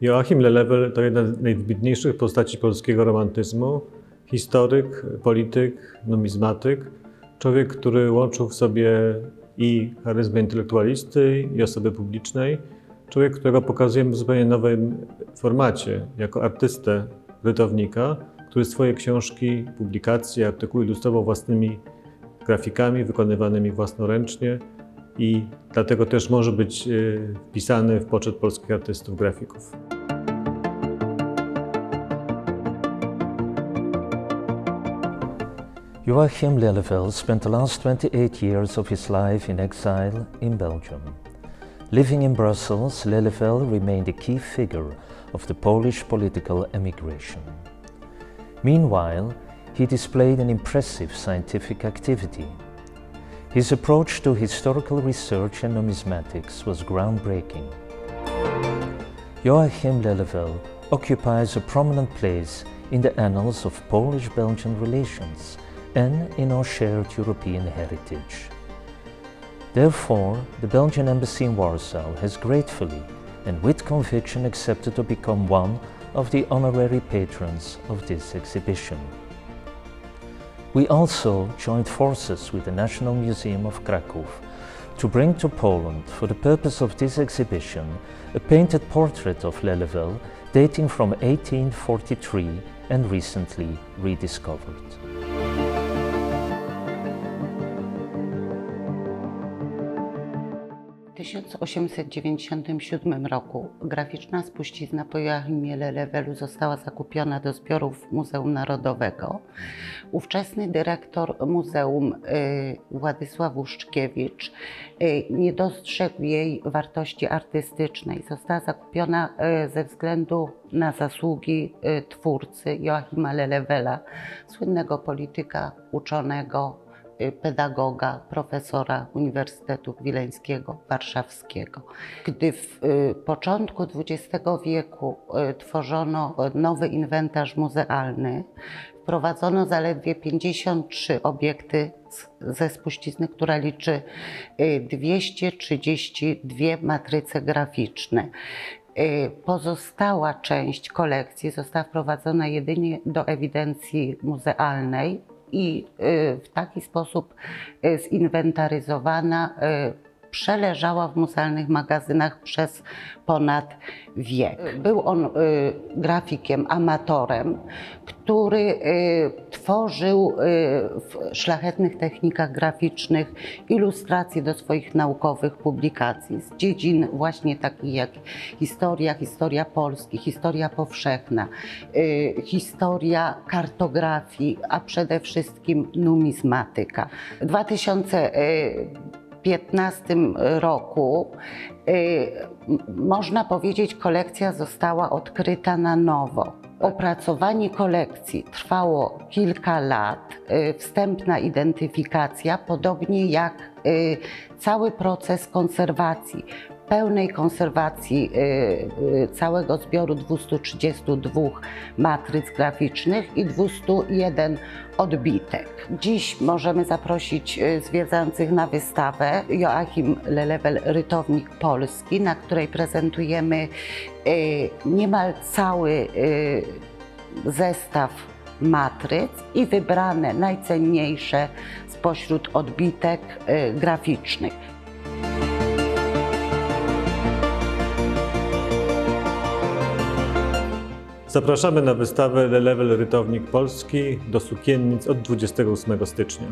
Joachim Lelewel to jedna z najwybitniejszych postaci polskiego romantyzmu. Historyk, polityk, numizmatyk. Człowiek, który łączył w sobie i charyzmę intelektualisty, i osoby publicznej. Człowiek, którego pokazujemy w zupełnie nowym formacie, jako artystę, rytownika, który swoje książki, publikacje, artykuły ilustrował własnymi grafikami wykonywanymi własnoręcznie i dlatego też może być y, wpisany w poczet polskich artystów grafików. Joachim Lelyvel spent the last 28 years of his life in exile in Belgium. Living in Brussels, Lelyvel remained a key figure of the Polish political emigration. Meanwhile, he displayed an impressive scientific activity. His approach to historical research and numismatics was groundbreaking. Joachim Lelyvel occupies a prominent place in the annals of Polish-Belgian relations and in our shared European heritage. Therefore, the Belgian embassy in Warsaw has gratefully and with conviction accepted to become one of the honorary patrons of this exhibition. We also joined forces with the National Museum of Krakow to bring to Poland, for the purpose of this exhibition, a painted portrait of Lelyvel dating from 1843 and recently rediscovered. 1897 roku graficzna spuścizna po Joachimie Lelewelu została zakupiona do zbiorów Muzeum Narodowego. Ówczesny dyrektor muzeum y, Władysław Łuszczkiewicz y, nie dostrzegł jej wartości artystycznej. Została zakupiona y, ze względu na zasługi twórcy Joachima Lelewela, słynnego polityka, uczonego, pedagoga, profesora Uniwersytetu Wileńskiego Warszawskiego. Gdy w y, początku XX wieku y, tworzono y, nowy inwentarz muzealny, wprowadzono zaledwie 53 obiekty ze spuścizny, która liczy y, 232 matryce graficzne. Y, Pozostała część kolekcji została wprowadzona jedynie do ewidencji muzealnej i y, w taki sposób y, zinwentaryzowana y, przeleżała w muzealnych magazynach przez ponad wiek. Był on y, grafikiem, amatorem, który y, tworzył y, w szlachetnych technikach graficznych ilustracje do swoich naukowych publikacji z dziedzin właśnie takich jak historia, historia Polski, historia powszechna, y, historia kartografii, a przede wszystkim numizmatyka. W 2015 roku y, można powiedzieć, kolekcja została odkryta na nowo. Opracowanie kolekcji trwało kilka lat, y, wstępna identyfikacja, podobnie jak y, cały proces konserwacji, pełnej konserwacji y, y, całego zbioru 232 matryc graficznych i 201 odbitek. Dziś możemy zaprosić y, zwiedzających na wystawę Joachim Lelewel Rytownik Polski, na której prezentujemy niemal cały zestaw matryc i wybrane najcenniejsze spośród odbitek graficznych. Zapraszamy na wystawę Le Level Rytownik Polski do Sukiennic od 28 stycznia.